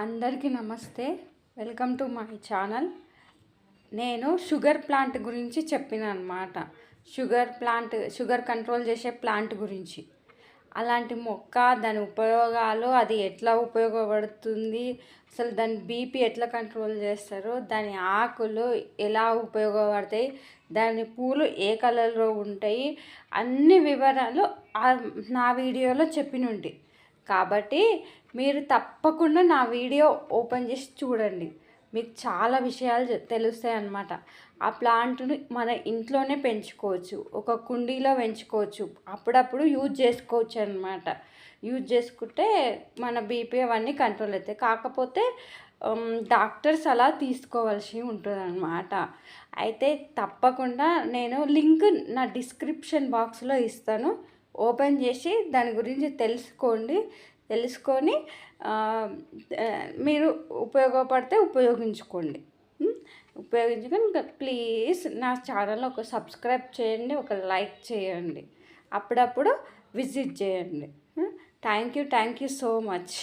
అందరికీ నమస్తే. Welcome to my channel. నేను షుగర్ ప్లాంట్ గురించి చెప్పిన అనమాట షుగర్ ప్లాంట్ షుగర్ కంట్రోల్ చేసే ప్లాంట్ గురించి. అలాంటి మొక్క దాని ఉపయోగాలు అది ఎట్లా ఉపయోగపడుతుంది అసలు దాని బీపీ ఎట్లా కంట్రోల్ చేస్తారు దాని ఆకులు ఎలా ఉపయోగపడతాయి దాని పూలు ఏ కలర్లో ఉంటాయి అన్ని వివరాలు నా వీడియోలో చెప్పినుండి. కాబట్టి మీరు తప్పకుండా నా వీడియో ఓపెన్ చేసి చూడండి. మీకు చాలా విషయాలు తెలుస్తాయి అన్నమాట. ఆ ప్లాంట్ని మన ఇంట్లోనే పెంచుకోవచ్చు. ఒక కుండీలో పెంచుకోవచ్చు. అప్పుడప్పుడు యూజ్ చేసుకోవచ్చు అనమాట యూజ్ చేసుకుంటే మన బీపీ అవన్నీ కంట్రోల్ అవుతాయి. కాకపోతే డాక్టర్స్ అలా తీసుకోవాల్సి ఉంటుందన్నమాట. అయితే తప్పకుండా నేను లింక్ నా డిస్క్రిప్షన్ బాక్స్లో ఇస్తాను. ఓపెన్ చేసి దాని గురించి తెలుసుకోండి. తెలుసుకొని మీరు ఉపయోగపడితే ఉపయోగించుకోండి. ఉపయోగించుకొని ప్లీజ్ నా ఛానల్ ఒక సబ్స్క్రైబ్ చేయండి ఒక లైక్ చేయండి. అప్పుడప్పుడు విజిట్ చేయండి. Thank you thank you so much.